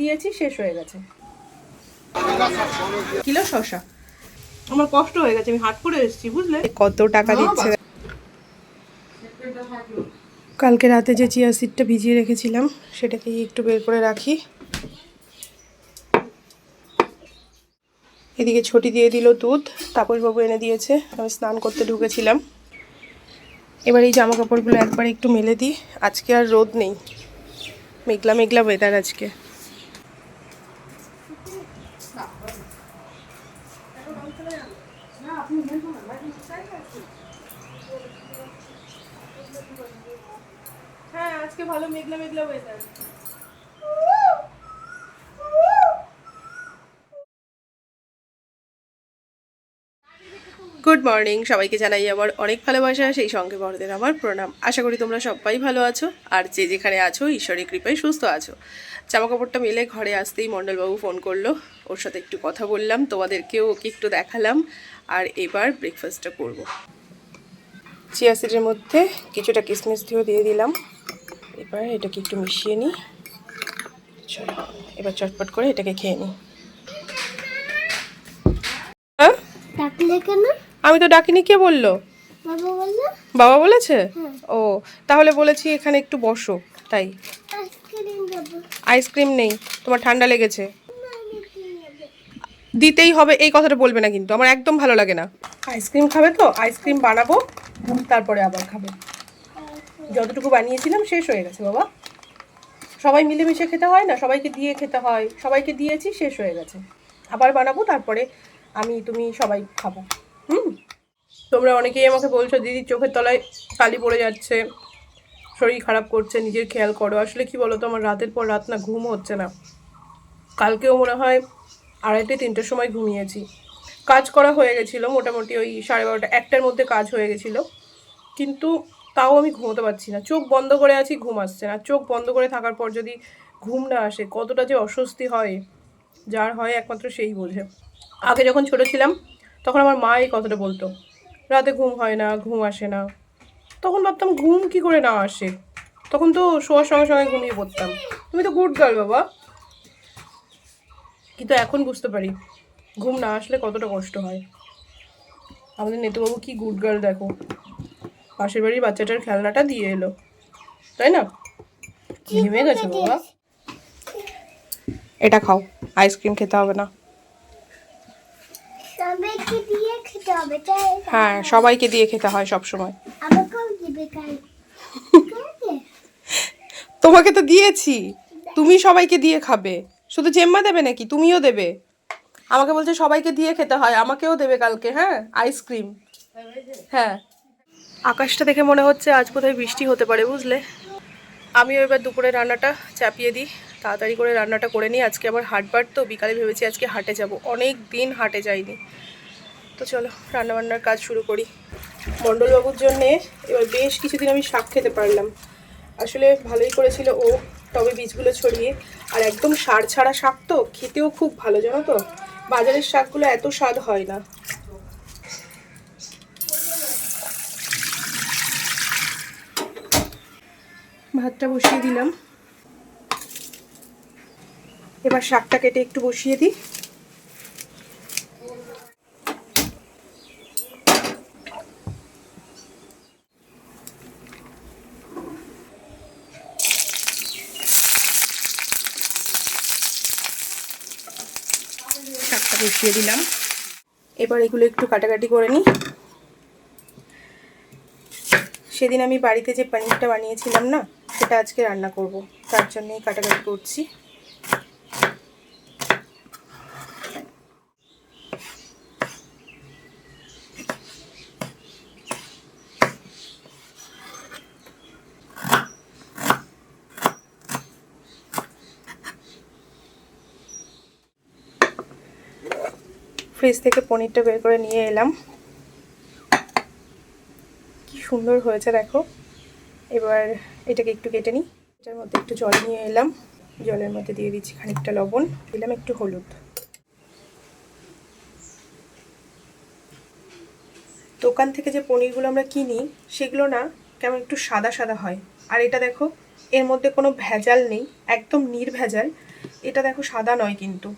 দিয়েছি শেষ হয়ে গেছে। কিলো শশা আমার কষ্ট হয়ে গেছে আমি হাট করে এসেছি বুঝলে? কত টাকা দিচ্ছে? কালকে রাতে যে চিয়া সিডটা ভিজিয়ে রেখেছিলাম সেটাকেই একটু বের করে রাখি। এদিকে ছটি দিয়ে দিল দুধ তাপসবাবু এনে দিয়েছে আমি স্নান করতে ঢুকেছিলাম। এবার এই জামা কাপড়গুলো একবার একটু মেলে দিই আজকে আর রোদ নেই। মেঘলা মেঘলা ওয়েদার আজকে। আজকে ভালো মেঘলা মেঘলা ওয়েদার গুড মর্নিং সবাইকে জানাই আমার অনেক ভালোবাসা সেই সঙ্গে বড়দের আমার প্রণাম। আশা করি তোমরা সবাই ভালো আছো আর যে যেখানে আছো ঈশ্বরের কৃপায় সুস্থ আছো। জামা কাপড়টা মেলে ঘরে আসতেই মণ্ডলবাবু ফোন করল। ওর সাথে একটু কথা বললাম তোমাদেরকেও ওকে একটু দেখালাম আর এবার ব্রেকফাস্টটা করব। চিয়া সিডের মধ্যে কিছুটা কিসমিস দিয়েও দিয়ে দিলাম। এবার এটাকে একটু মিশিয়ে নিই। চলো এবার চটপট করে এটাকে খেয়ে নিই। হ্যাঁ? আমি তো ডাকিনি কে বলল? বাবা বলেছে? হ্যাঁ। ও তাহলে বলেছি এখানে একটু বসো তাই। আইসক্রিম নেই তোমার ঠান্ডা লেগেছে। দিতেই হবে এই কথাটা বলবে না কিন্তু আমার একদম ভালো লাগে না। আইসক্রিম খাবে তো? আইসক্রিম বানাবো তারপরে আবার খাবে। যতটুকু বানিয়েছিলাম শেষ হয়ে গেছে, বাবা। সবাই মিলেমিশে খেতে হয় না? সবাইকে দিয়ে খেতে হয়। সবাইকে দিয়েছি, শেষ হয়ে গেছে। আবার বানাবো, তারপরে আমি, তুমি সবাই খাব। হুম? তোমরা অনেকেই আমাকে বলছো দিদি চোখের তলায় কালি পড়ে যাচ্ছে, শরীর খারাপ করছে, নিজের খেয়াল করো। আসলে কি বলো তো আমার রাতের পর রাত না ঘুম হচ্ছে না। কালকেও মনে হয় আড়াইটে, তিনটের সময় ঘুমিয়েছি। কাজ করা হয়ে গেছিল, মোটামুটি ওই সাড়ে বারোটা, একটার মধ্যে কাজ হয়ে গেছিল। কিন্তু তাও আমি ঘুমোতে পারছি না। চোখ বন্ধ করে আছি, ঘুম আসছে না। চোখ বন্ধ করে থাকার পর যদি ঘুম না আসে, কতটা যে অস্বস্তি হয়, যার হয় একমাত্র সেই বোঝে। আগে যখন ছোট ছিলাম, তখন আমার মা এই বলতো, রাতে ঘুম হয় না, ঘুম আসে না। তখন ভাবতাম, ঘুম কি করে না আসে? তখন তো শোয়ার সঙ্গে সঙ্গে ঘুমিয়ে পড়তাম। তুমি তো গুড গার্ল বাবা। কিন্তু এখন বুঝতে পারি, ঘুম না আসলে কতটা কষ্ট হয়। আমাদের নেতুবাবু কি গুড গার্ল দেখো। পাশের বাড়ির বাচ্চাটার খেলনাটা দিয়ে এলো। তাই না? ঘেমে গেছে বাবা। এটা খাও আইসক্রিম খেতে হবে না। হ্যাঁ সবাইকে দিয়ে খেতে হয় সব সময় তোমাকে তো দিয়েছি। তুমি সবাইকে দিয়ে খাবে। শুধু জেম্মা দেবে নাকি? তুমিও দেবে। আমাকে বলছে সবাইকে দিয়ে খেতে হয় আমাকেও দেবে কালকে হ্যাঁ? আইসক্রিম হ্যাঁ। আকাশটা দেখে মনে হচ্ছে আজ বোধহয় বৃষ্টি হতে পারে, বুঝলে? আমিও এবার দুপুরে রান্নাটা চাপিয়ে দিই, তাড়াতাড়ি করে রান্নাটা করে নিই। আজকে আবার হাটবার তো, বিকালে ভেবেছি আজকে হাটে যাব। অনেক দিন হাটে যাইনি। তো চলো, রান্নাবান্নার কাজ শুরু করি। মণ্ডলবাবুর জন্যে এবার বেশ কিছুদিন আমি শাক খেতে পারলাম। আসলে ভালোই করেছিল ও টবে বীজগুলো ছড়িয়ে। আর একদম সার ছাড়া শাক তো, খেতেও খুব ভালো, জানো তো? বাজারের শাকগুলো এত স্বাদ হয় না। ভাতটা বসিয়ে দিলাম। এবার শাকটা কেটে একটু বসিয়ে দিই। শাকটা বসিয়ে দিলাম। এবার এগুলো একটু কাটাকাটি করে নিই। সেদিন আমি বাড়িতে যে পনিরটা বানিয়েছিলাম না সেটা আজকে রান্না করব। তার জন্যই কাটাকাটি করছি। ফ্রিজ থেকে পনিরটা বের করে নিয়ে এলাম। কি সুন্দর হয়েছে, দেখো। এবার এটাকে একটু কেটে নিই। এটার মধ্যে একটু জল নিয়ে এলাম। জলের মধ্যে দিয়ে দিচ্ছি খানিকটা লবণ, দিলাম একটু হলুদ। দোকান থেকে যে পনিরগুলো আমরা কিনি, সেগুলো না কেমন একটু সাদা সাদা হয়। আর এটা দেখো, এর মধ্যে কোনো ভেজাল নেই, একদম নির্ভেজাল। এটা দেখো সাদা নয় কিন্তু।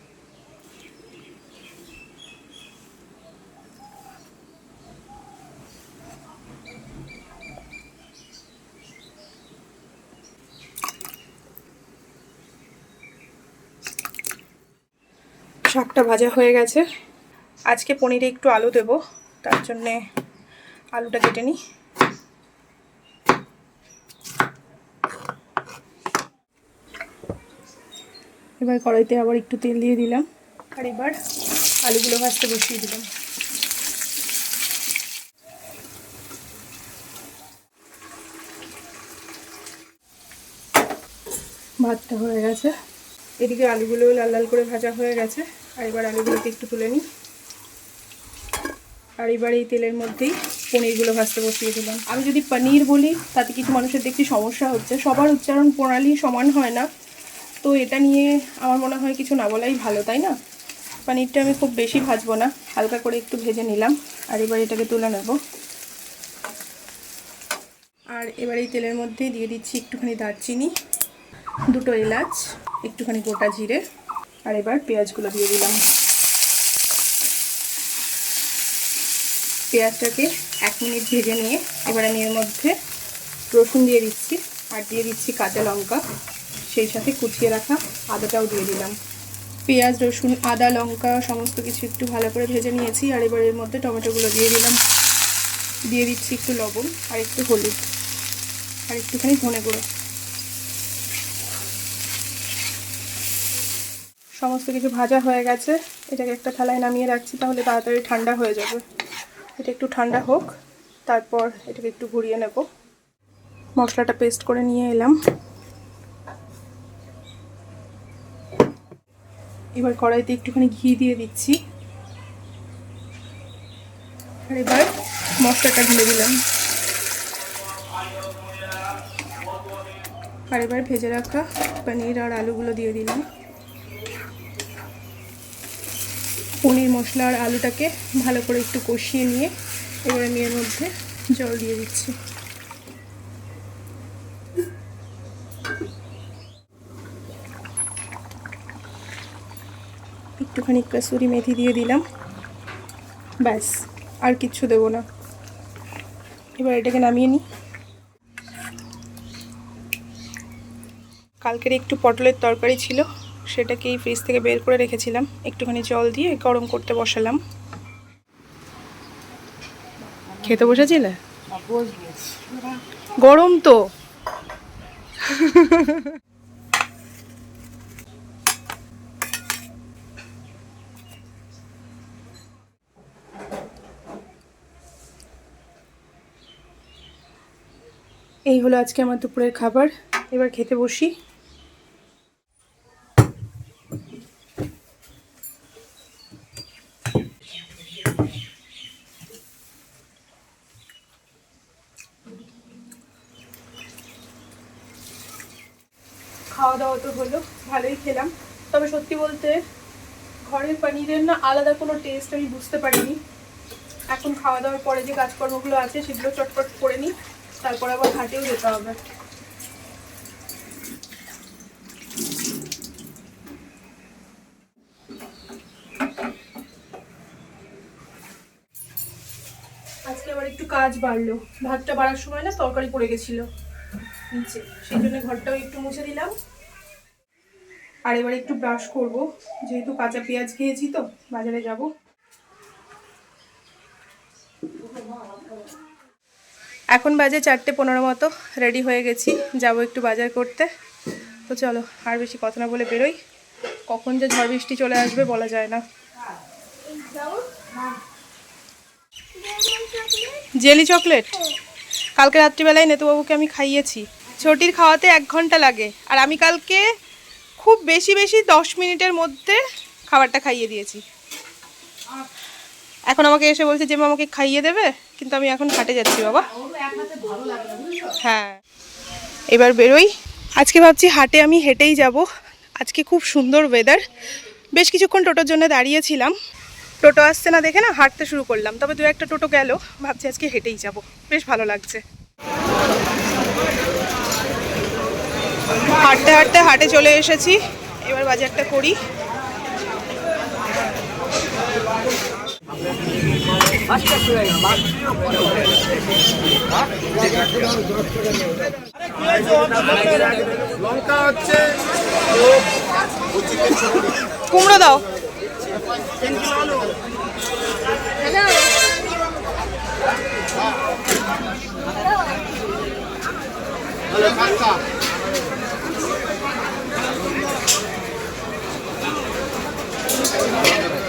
শাকটা ভাজা হয়ে গেছে। আজকে পনিরে একটু আলু দেব, তার জন্যে আলুটা কেটে নিই। এবার কড়াইতে আবার একটু তেল দিয়ে দিলাম, আর এবার আলুগুলো ভাজতে বসিয়ে দিলাম। ভাতটা হয়ে গেছে। এদিকে আলুগুলো লাল লাল করে ভাজা হয়ে গেছে। আর এবার আলুগুলোকে একটু তুলে নিই। আর এবার এই তেলের মধ্যেই পনিরগুলো ভাজতে বসিয়ে দিলাম। আমি যদি পনির বলি, তাতে কিছু মানুষের দেখছি সমস্যা হচ্ছে। সবার উচ্চারণ প্রণালী সমান হয় না। তো এটা নিয়ে আমার মনে হয় কিছু না বলাই ভালো, তাই না? পনিরটা আমি খুব বেশি ভাজবো না। হালকা করে একটু ভেজে নিলাম। আর এবার এটাকে তুলে নেব। আর এবার এই তেলের মধ্যে দিয়ে দিচ্ছি একটুখানি দারচিনি। দুটো এলাচ। একটুখানি গোটা জিরে আর এবার পেঁয়াজগুলো দিয়ে দিলাম। পেঁয়াজটাকে এক মিনিট ভেজে নিয়ে এবার আমি এর মধ্যে রসুন দিয়ে দিচ্ছি আর দিয়ে দিচ্ছি কাঁচা লঙ্কা। সেই সাথে কুচিয়ে রাখা আদাটাও দিয়ে দিলাম। পেঁয়াজ, রসুন, আদা, লঙ্কা সমস্ত কিছু একটু ভালো করে ভেজে নিয়েছি আর এবার এর মধ্যে টমেটোগুলো দিয়ে দিলাম। দিয়ে দিচ্ছি একটু লবণ আর একটু হলুদ আর একটুখানি ধনে গুঁড়ো। সমস্ত কিছু ভাজা হয়ে গেছে। এটাকে একটা থালায় নামিয়ে রাখছি, তাহলে তাড়াতাড়ি ঠান্ডা হয়ে যাবে। এটা একটু ঠান্ডা হোক, তারপর এটাকে একটু ঘুরিয়ে নেব। মশলাটা পেস্ট করে নিয়ে এলাম। এবার কড়াইতে একটুখানি ঘি দিয়ে দিচ্ছি। আর এবার মশলাটা ঢেলে দিলাম। আর এবার ভেজে রাখা পনির আর আলুগুলো দিয়ে দিলাম। পনির মশলা আর আলুটাকে ভালো করে একটু কষিয়ে নিয়ে এবার আমি এর মধ্যে জল দিয়ে দিচ্ছি। একটুখানি কাসুরি মেথি দিয়ে দিলাম। ব্যাস, আর কিচ্ছু দেবো না। এবার এটাকে নামিয়ে নিই। কালকের একটু পটলের তরকারি ছিল। সেটাকে এই ফ্রিজ থেকে বের করে রেখেছিলাম। একটুখানি জল দিয়ে গরম করতে বসালাম। খেতে বসেছিলে? গরম তো। এই হলো আজকে আমার দুপুরের খাবার। এবার খেতে বসি খাওয়া দাওয়া তো হলো ভালোই খেলাম তবে সত্যি বলতে ঘরের পনিরের না, আলাদা কোনো টেস্ট আমি বুঝতে পারিনি। এখন খাওয়া দাওয়ার পরে যে কাজকর্মগুলো আছে, সেগুলো চটপট করে নিই, তারপর আবার হাটেও যেতে হবে। আজকে আবার একটু কাজ বাড়লো। ভাতটা বাড়ার সময় না তরকারি পড়ে গেছিল। নিচে, সেই জন্য ঘরটাও একটু মুছে দিলাম। আর এবার একটু ব্রাশ করব। যেহেতু কাঁচা পেঁয়াজ খেয়েছি তো, বাজারে যাব। এখন বাজে চারটে পনেরো মতো রেডি হয়ে গেছি, যাব একটু বাজার করতে। তো চলো, আর বেশি কথা না বলে বেরোই। কখন যে ঝড় বৃষ্টি চলে আসবে বলা যায় না। Jelly chocolate? কালকে রাত্রিবেলায় নেতুবাবুকে আমি খাইয়েছি। ছোটির খাওয়াতে এক ঘণ্টা লাগে, আর আমি কালকে খুব বেশি বেশি দশ মিনিটের মধ্যে খাবারটা খাইয়ে দিয়েছি। এখন আমাকে এসে বলছে যে মা আমাকে খাইয়ে দেবে, কিন্তু আমি এখন হাটে যাচ্ছি, বাবা। হ্যাঁ। এবার বেরোই। আজকে ভাবছি হাটে আমি হেঁটেই যাব। আজকে খুব সুন্দর ওয়েদার বেশ কিছুক্ষণ টোটোর জন্য দাঁড়িয়েছিলাম। টোটো আসছে না দেখে না হাঁটতে শুরু করলাম, তবে দু একটা টোটো গেল। ভাবছি আজকে হেঁটেই যাব। বেশ ভালো লাগছে। হাঁটতে হাঁটতে হাটে চলে এসেছি। এবার বাজারটা করি। কুমড়ো দাও।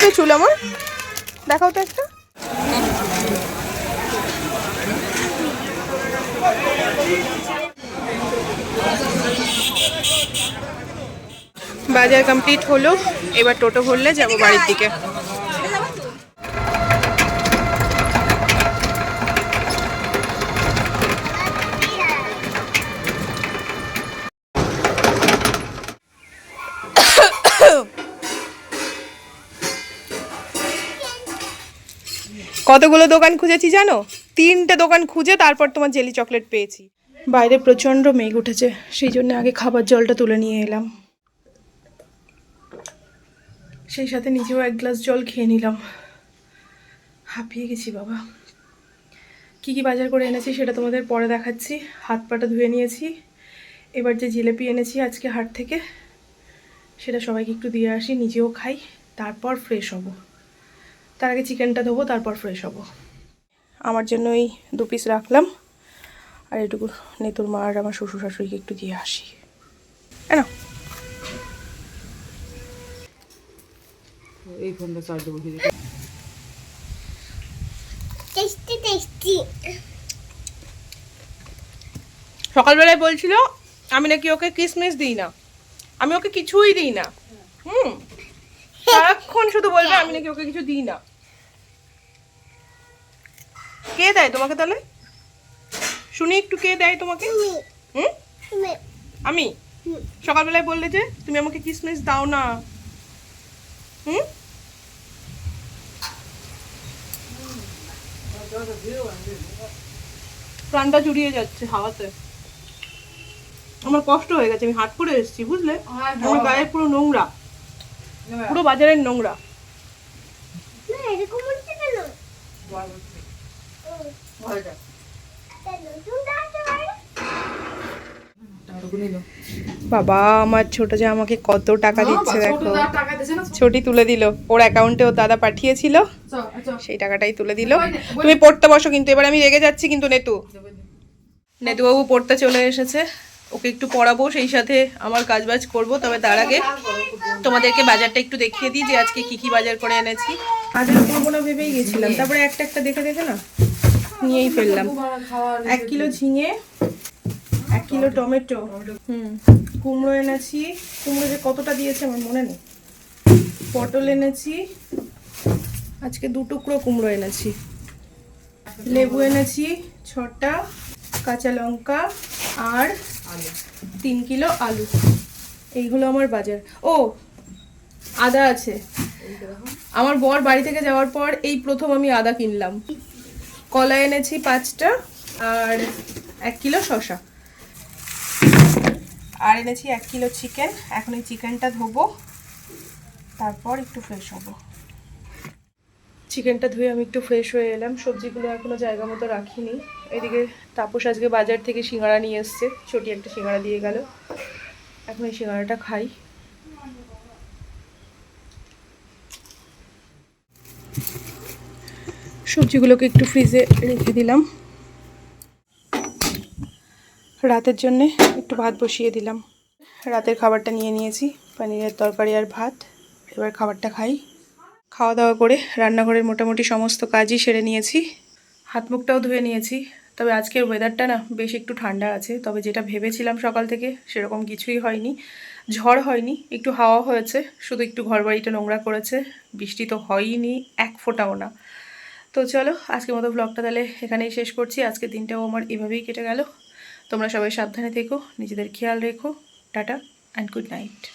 যে চুল আমার। দেখাও তো একটা। বাজার কমপ্লিট হলো। এবার টোটো ভরলে যাব বাড়ির দিকে। কতগুলো দোকান খুঁজেছি জানো? তিনটে দোকান খুঁজে তারপর তোমার জেলি চকলেট পেয়েছি। বাইরে প্রচণ্ড মেঘ উঠেছে, সেই জন্য আগে খাবার জলটা তুলে নিয়ে এলাম। সেই সাথে নিজেও এক গ্লাস জল খেয়ে নিলাম। হাঁপিয়ে গেছি বাবা। কি কি বাজার করে এনেছি সেটা তোমাদের পরে দেখাচ্ছি। হাত পাটা ধুয়ে নিয়েছি। এবার যে জিলেপি এনেছি আজকে হাট থেকে, সেটা সবাইকে একটু দিয়ে আসি, নিজেও খাই, তারপর ফ্রেশ হব। তার আগে চিকেনটা ধোবো তারপর ফ্রেশ হব। আমার জন্য এই দু পিস রাখলাম। আর এটুকু নেতুর মা আর আমার শ্বশুর শাশুড়িকে একটু দিয়ে আসি। না এই ফোনটা চার্জে বসিয়ে টেস্টি টেস্টি সকালবেলায় বলছিল আমি নাকি ওকে কিসমিস দিই না। আমি ওকে কিছুই দিই না। হুম। সারাক্ষণ শুধু বলবে আমি নাকি ওকে কিছু দিই না। কে দেয় তোমাকে তাহলে? শুনি একটু কে দেয় তোমাকে? হুম? আমি? সকালবেলায় বললে যে তুমি আমাকে কিসমিস দাও না। হুম? প্রাণটা জুড়িয়ে যাচ্ছে হাওয়াতে। আমার কষ্ট হয়ে গেছে আমি হাট করে এসেছি বুঝলে? আমার গায়ে পুরো নোংরা। পুরো বাজারের নোংরা। বাবা আমার ছোট যে আমাকে কত টাকা দিচ্ছে দেখো। টাকা ছোটি। তুলে দিল। ওর অ্যাকাউন্টে ওর দাদা পাঠিয়েছিল। সেই টাকাটাই তুলে দিল। তুমি পড়তে বসো কিন্তু এবার আমি রেগে যাচ্ছি কিন্তু নেতু। নেতুবাবু পড়তে চলে এসেছে। ওকে একটু পড়াবো, সেই সাথে আমার কাজবাজ করব। তবে তার আগে তোমাদেরকে বাজারটা একটু দেখিয়ে দিই যে আজকে কি কি বাজার করে এনেছি। বাজার করব না ভেবেই গেছিলাম। তারপরে একটা একটা দেখে দেখে না? নিয়েই ফেললাম। এক কিলো ঝিঙে, এক কিলো টমেটো। হুম, কুমড়ো এনেছি। কুমড়ো যে কতটা দিয়েছে আমার মনে নেই। পটল এনেছি। আজকে দু টুকরো কুমড়ো এনেছি। লেবু এনেছি, ছটা, কাঁচা লঙ্কা, আর তিন কিলো আলু। এইগুলো আমার বাজার। ও, আদা আছে। আমার বর বাড়ি থেকে যাওয়ার পর এই প্রথম আমি আদা কিনলাম। কলা এনেছি পাঁচটা আর এক কিলো শসা। আর এনেছি এক কিলো চিকেন এখন এই চিকেনটা ধোবো। তারপর একটু ফ্রেশ হব। চিকেনটা ধুয়ে আমি একটু ফ্রেশ হয়ে এলাম। সবজিগুলো এখনও জায়গা মতো রাখিনি। এদিকে তাপস আজকে বাজার থেকে সিঙ্গাড়া নিয়ে এসছে। ছোটি একটা সিঙ্গাড়া দিয়ে গেল। এখন এই সিঙ্গাড়াটা খাই। সবজিগুলোকে একটু ফ্রিজে রেখে দিলাম। রাতের জন্যে একটু ভাত বসিয়ে দিলাম। রাতের খাবারটা নিয়ে নিয়েছি। পনিরের তরকারি আর ভাত। এবার খাবারটা খাই। খাওয়া দাওয়া করে রান্নাঘরের মোটামুটি সমস্ত কাজই সেরে নিয়েছি। হাত মুখটাও ধুয়ে নিয়েছি। তবে আজকের ওয়েদারটা না বেশ একটু ঠান্ডা আছে। তবে যেটা ভেবেছিলাম সকাল থেকে সেরকম কিছুই হয়নি। ঝড় হয়নি, একটু হাওয়া হয়েছে। শুধু একটু ঘরবাড়িটা নোংরা করেছে। বৃষ্টি তো হয়নি এক ফোঁটাও না। তো চলো, আজকের মতো ব্লগটা তাহলে এখানেই শেষ করছি। আজকের দিনটাও আমার এভাবেই কেটে গেল। তোমরা সবাই সাবধানে থেকো, নিজেদের খেয়াল রেখো। Tata and good night